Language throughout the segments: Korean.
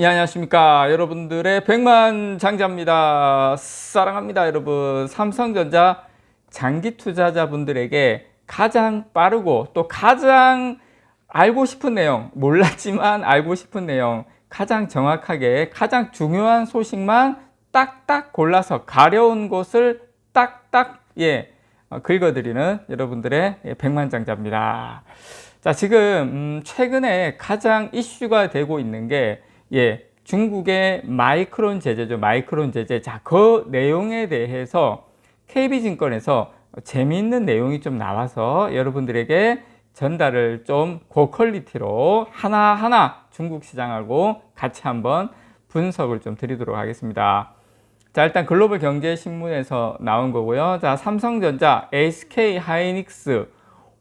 예, 안녕하십니까. 여러분들의 백만 장자입니다. 사랑합니다, 여러분. 삼성전자 장기 투자자분들에게 가장 빠르고 또 가장 알고 싶은 내용, 몰랐지만 알고 싶은 내용, 가장 정확하게 가장 중요한 소식만 딱딱 골라서 가려운 곳을 딱딱 예, 어, 긁어드리는 여러분들의 예, 백만장자입니다. 자, 지금 음, 최근에 가장 이슈가 되고 있는 게 예, 중국의 마이크론 제재죠. 마이크론 제재. 자, 그 내용에 대해서 KB증권에서 재미있는 내용이 좀 나와서 여러분들에게 전달을 좀 고퀄리티로 하나하나 중국 시장하고 같이 한번 분석을 좀 드리도록 하겠습니다. 자, 일단 글로벌 경제 신문에서 나온 거고요. 자, 삼성전자, SK 하이닉스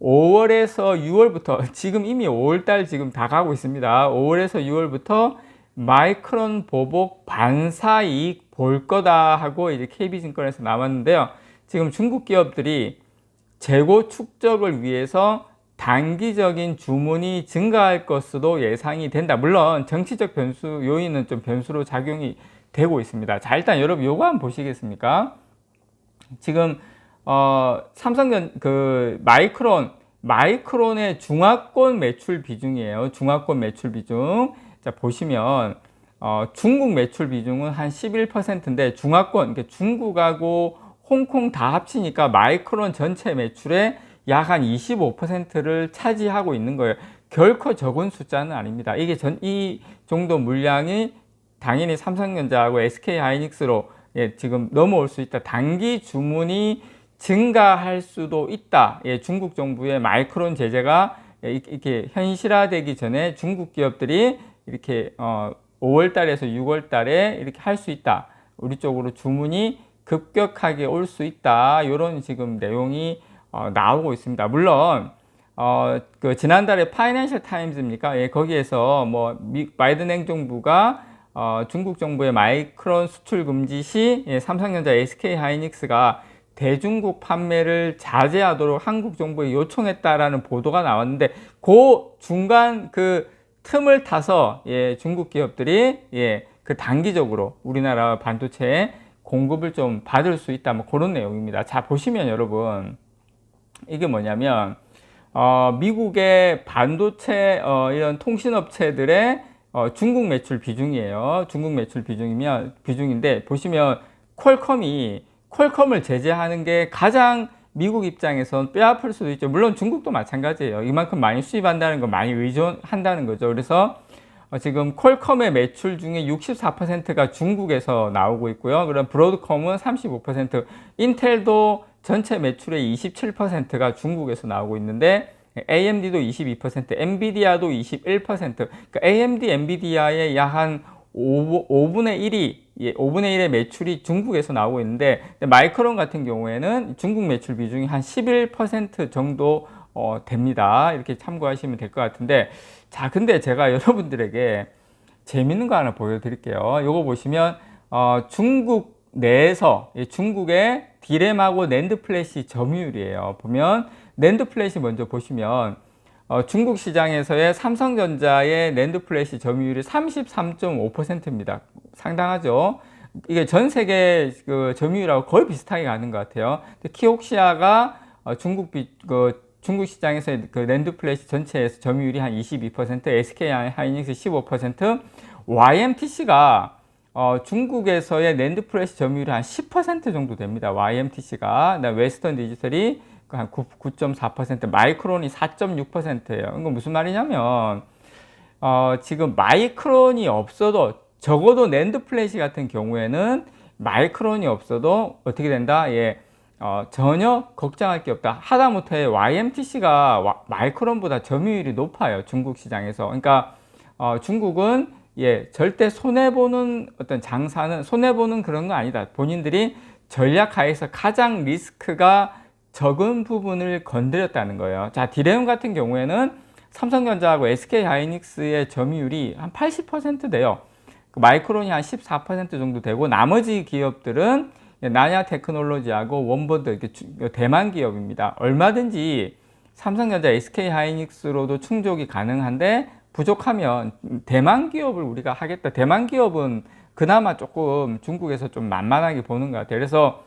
5월에서 6월부터 지금 이미 5월 달 지금 다 가고 있습니다. 5월에서 6월부터 마이크론 보복 반사 이익 볼 거다 하고 이제 KB증권에서 나왔는데요. 지금 중국 기업들이 재고 축적을 위해서 단기적인 주문이 증가할 것으로 예상이 된다. 물론 정치적 변수 요인은 좀 변수로 작용이 되고 있습니다. 자, 일단 여러분 요거 한번 보시겠습니까? 지금 어, 삼성전 그 마이크론 마이크론의 중화권 매출 비중이에요. 중화권 매출 비중. 자, 보시면 어, 중국 매출 비중은 한 11%인데 중화권 그러니까 중국하고 홍콩 다 합치니까 마이크론 전체 매출의 약 한 25%를 차지하고 있는 거예요. 결코 적은 숫자는 아닙니다. 이게 전 이 정도 물량이 당연히 삼성전자하고 SK 하이닉스로 예, 지금 넘어올 수 있다. 단기 주문이 증가할 수도 있다. 예, 중국 정부의 마이크론 제재가 예, 이렇게 현실화되기 전에 중국 기업들이 이렇게 어, 5월 달에서 6월 달에 이렇게 할 수 있다. 우리 쪽으로 주문이 급격하게 올 수 있다. 이런 지금 내용이 어, 나오고 있습니다. 물론 어, 그 지난달에 파이낸셜 타임즈입니까? 예, 거기에서 뭐 미, 바이든 행정부가 어, 중국 정부의 마이크론 수출 금지 시 예, 삼성전자, SK 하이닉스가 대중국 판매를 자제하도록 한국 정부에 요청했다라는 보도가 나왔는데 그 중간 그 틈을 타서 예, 중국 기업들이 예, 그 단기적으로 우리나라 반도체에 공급을 좀 받을 수 있다 뭐 그런 내용입니다. 자 보시면 여러분 이게 뭐냐면 어, 미국의 반도체 어, 이런 통신업체들의 어, 중국 매출 비중이에요. 중국 매출 비중이면 비중인데 보시면 퀄컴이 퀄컴을 제재하는 게 가장 미국 입장에선 뼈 아플 수도 있죠. 물론 중국도 마찬가지예요. 이만큼 많이 수입한다는 거 많이 의존한다는 거죠. 그래서 어, 지금 퀄컴의 매출 중에 64%가 중국에서 나오고 있고요. 그럼 브로드컴은 35%, 인텔도 전체 매출의 27%가 중국에서 나오고 있는데 AMD도 22%, 엔비디아도 21%. 그러니까 AMD, 엔비디아의 약 한 5분의 1이 5분의 1의 매출이 중국에서 나오고 있는데 마이크론 같은 경우에는 중국 매출 비중이 한 11% 정도 어, 됩니다. 이렇게 참고하시면 될 것 같은데 자 근데 제가 여러분들에게 재밌는 거 하나 보여드릴게요. 이거 보시면 어, 중국 내에서 중국의 디램하고 낸드 플래시 점유율이에요. 보면 낸드 플래시 먼저 보시면 어, 중국 시장에서의 삼성전자의 낸드 플래시 점유율이 33.5%입니다. 상당하죠. 이게 전 세계 그 점유율하고 거의 비슷하게 가는 것 같아요. 키옥시아가 어, 중국 비, 그 중국 시장에서 그 랜드 플래시 전체에서 점유율이 한 22%, SK 하이닉스 15%, YMTC가 어, 중국에서의 랜드 플래시 점유율이 한 10% 정도 됩니다. YMTC가 웨스턴 디지털이 한 9.4% 마이크론이 4.6%예요. 이건 무슨 말이냐면 어, 지금 마이크론이 없어도 적어도 낸드 플래시 같은 경우에는 마이크론이 없어도 어떻게 된다? 예. 어, 전혀 걱정할 게 없다. 하다못해 YMTC가 와, 마이크론보다 점유율이 높아요. 중국 시장에서. 그러니까 어, 중국은 예, 절대 손해보는 어떤 장사는 손해보는 그런 거 아니다. 본인들이 전략하에서 가장 리스크가 적은 부분을 건드렸다는 거예요. 자, 디레움 같은 경우에는 삼성전자하고 SK 하이닉스의 점유율이 한 80% 돼요. 그 마이크론이 한 14% 정도 되고 나머지 기업들은 나냐 테크놀로지하고 원버드 대만 기업입니다. 얼마든지 삼성전자, SK 하이닉스로도 충족이 가능한데 부족하면 대만 기업을 우리가 하겠다. 대만 기업은 그나마 조금 중국에서 좀 만만하게 보는 것 같아요. 그래서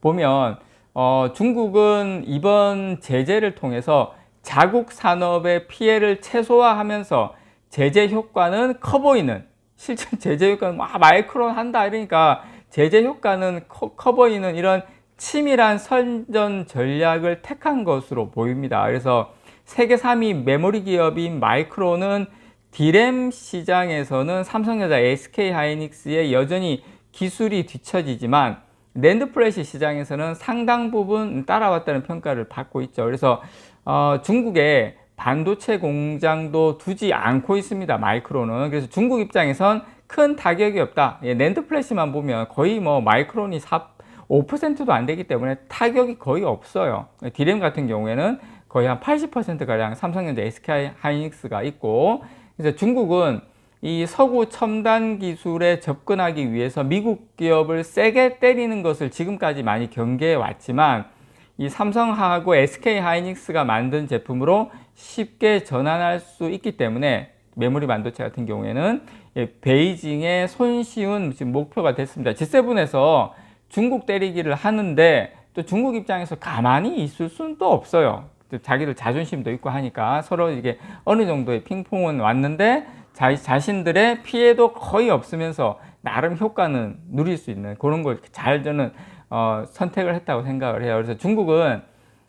보면 어, 중국은 이번 제재를 통해서 자국 산업의 피해를 최소화하면서 제재 효과는 커 보이는 실제 제재 효과는 막 마이크론 한다 이러니까 제재 효과는 커, 커 보이는 이런 치밀한 선전 전략을 택한 것으로 보입니다. 그래서 세계 3위 메모리 기업인 마이크론은 디램 시장에서는 삼성전자, SK 하이닉스에 여전히 기술이 뒤처지지만 랜드 플래시 시장에서는 상당 부분 따라왔다는 평가를 받고 있죠. 그래서 어, 중국에 반도체 공장도 두지 않고 있습니다. 마이크론은. 그래서 중국 입장에선 큰 타격이 없다. 예, 랜드 플래시만 보면 거의 뭐 마이크론이 4, 5%도 안 되기 때문에 타격이 거의 없어요. 디램 같은 경우에는 거의 한 80%가량 삼성전자, SK 하이닉스가 있고, 그래서 중국은 이 서구 첨단 기술에 접근하기 위해서 미국 기업을 세게 때리는 것을 지금까지 많이 경계해 왔지만, 이 삼성하고 SK 하이닉스가 만든 제품으로 쉽게 전환할 수 있기 때문에 메모리 반도체 같은 경우에는 예, 베이징의 손쉬운 지금 목표가 됐습니다. G7에서 중국 때리기를 하는데 또 중국 입장에서 가만히 있을 수는 또 없어요. 자기들 자존심도 있고 하니까 서로 이게 어느 정도의 핑퐁은 왔는데 자, 자신들의 피해도 거의 없으면서 나름 효과는 누릴 수 있는 그런 걸 잘 저는 어, 선택을 했다고 생각을 해요. 그래서 중국은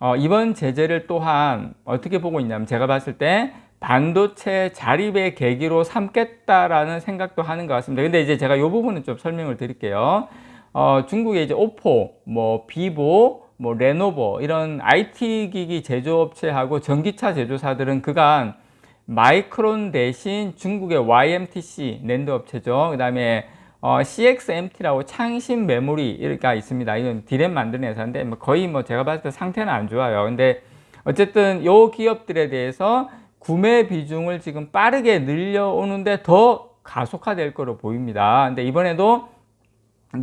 어, 이번 제재를 또한 어떻게 보고 있냐면 제가 봤을 때 반도체 자립의 계기로 삼겠다라는 생각도 하는 것 같습니다. 근데 이제 제가 이 부분은 좀 설명을 드릴게요. 어, 중국의 이제 오포, 뭐 비보, 뭐 레노버 이런 IT 기기 제조업체하고 전기차 제조사들은 그간 마이크론 대신 중국의 YMTC 랜드 업체죠. 그 다음에 어, CXMT라고 창신 메모리가 있습니다. 이건 디램 만드는 회사인데 뭐 거의 뭐 제가 봤을 때 상태는 안 좋아요. 근데 어쨌든 요 기업들에 대해서 구매 비중을 지금 빠르게 늘려오는데 더 가속화될 거로 보입니다. 근데 이번에도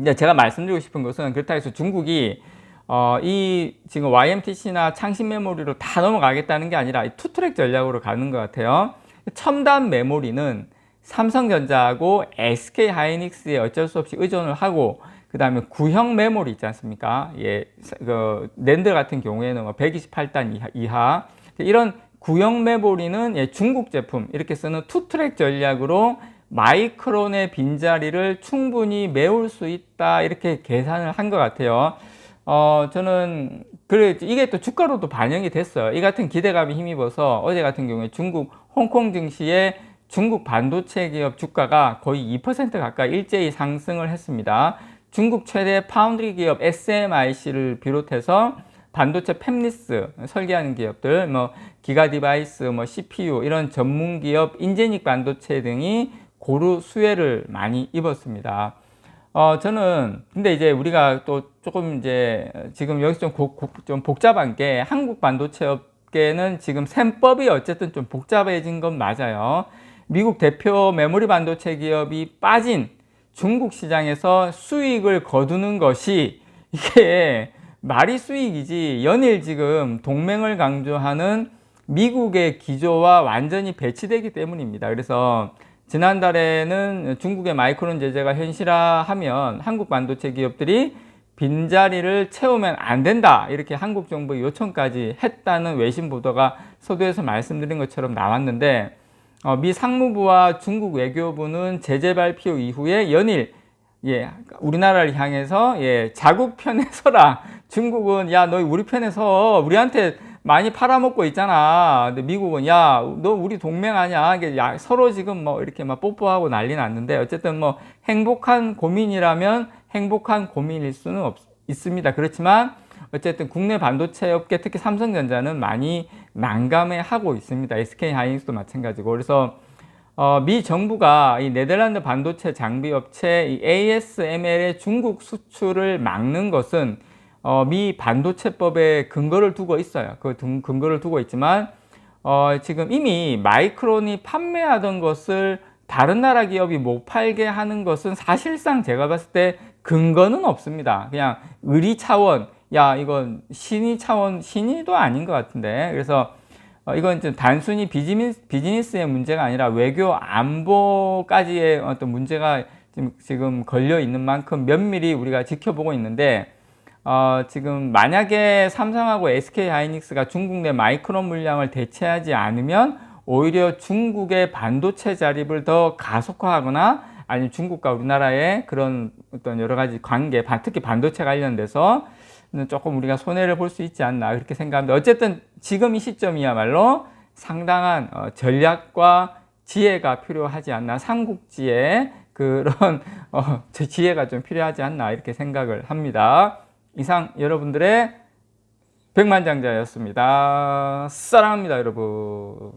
이제 제가 말씀드리고 싶은 것은 그렇다 해서 중국이 어, 이 지금 YMTC나 창신 메모리로 다 넘어가겠다는 게 아니라 투트랙 전략으로 가는 것 같아요. 첨단 메모리는 삼성전자하고 SK 하이닉스에 어쩔 수 없이 의존을 하고 그 다음에 구형 메모리 있지 않습니까? 예, 그 랜드 같은 경우에는 128단 뭐 이하, 이하. 이런 구형 메모리는 예, 중국 제품 이렇게 쓰는 투트랙 전략으로 마이크론의 빈자리를 충분히 메울 수 있다 이렇게 계산을 한 것 같아요. 어, 저는 그래 이게 또 주가로도 반영이 됐어요. 이 같은 기대감이 힘입어서 어제 같은 경우에 중국 홍콩 증시에 중국 반도체 기업 주가가 거의 2% 가까이 일제히 상승을 했습니다. 중국 최대 파운드리 기업 SMIC를 비롯해서 반도체 팹리스 설계하는 기업들, 뭐 기가 디바이스, 뭐 CPU 이런 전문 기업 인제닉 반도체 등이 고루 수혜를 많이 입었습니다. 어, 저는 근데 이제 우리가 또 조금 이제 지금 여기서 좀, 고, 고, 좀 복잡한 게 한국 반도체 업계는 지금 셈법이 어쨌든 좀 복잡해진 건 맞아요. 미국 대표 메모리 반도체 기업이 빠진 중국 시장에서 수익을 거두는 것이 이게 말이 수익이지 연일 지금 동맹을 강조하는 미국의 기조와 완전히 배치되기 때문입니다. 그래서 지난달에는 중국의 마이크론 제재가 현실화하면 한국 반도체 기업들이 빈자리를 채우면 안 된다 이렇게 한국 정부 요청까지 했다는 외신 보도가 서두에서 말씀드린 것처럼 나왔는데 어, 미 상무부와 중국 외교부는 제재 발표 이후에 연일 예, 우리나라를 향해서 예, 자국 편에 서라. 중국은 야, 너 우리 편에 서 우리한테 많이 팔아먹고 있잖아. 근데 미국은 야, 너 우리 동맹 아니야. 야, 서로 지금 뭐 이렇게 막 뽀뽀하고 난리 났는데 어쨌든 뭐 행복한 고민이라면 행복한 고민일 수는 없, 있습니다. 그렇지만 어쨌든 국내 반도체 업계 특히 삼성전자는 많이 난감해 하고 있습니다. SK 하이닉스도 마찬가지고. 그래서 어, 미 정부가 이 네덜란드 반도체 장비 업체 ASML의 중국 수출을 막는 것은 어, 미 반도체법에 근거를 두고 있어요. 그 근거를 두고 있지만 어, 지금 이미 마이크론이 판매하던 것을 다른 나라 기업이 못 팔게 하는 것은 사실상 제가 봤을 때 근거는 없습니다. 그냥 의리 차원, 야 이건 신의 차원, 신의도 아닌 것 같은데 그래서 어, 이건 좀 단순히 비즈니스, 비즈니스의 문제가 아니라 외교 안보까지의 어떤 문제가 지금, 지금 걸려 있는 만큼 면밀히 우리가 지켜보고 있는데 어, 지금 만약에 삼성하고 SK 하이닉스가 중국 내 마이크론 물량을 대체하지 않으면 오히려 중국의 반도체 자립을 더 가속화하거나 아니면 중국과 우리나라의 그런 어떤 여러 가지 관계, 반- 특히 반도체 관련돼서 조금 우리가 손해를 볼 수 있지 않나 그렇게 생각합니다. 어쨌든 지금 이 시점이야말로 상당한 어, 전략과 지혜가 필요하지 않나 삼국지에 그런 어, 저 지혜가 좀 필요하지 않나 이렇게 생각을 합니다. 이상 여러분들의 백만장자였습니다. 사랑합니다, 여러분.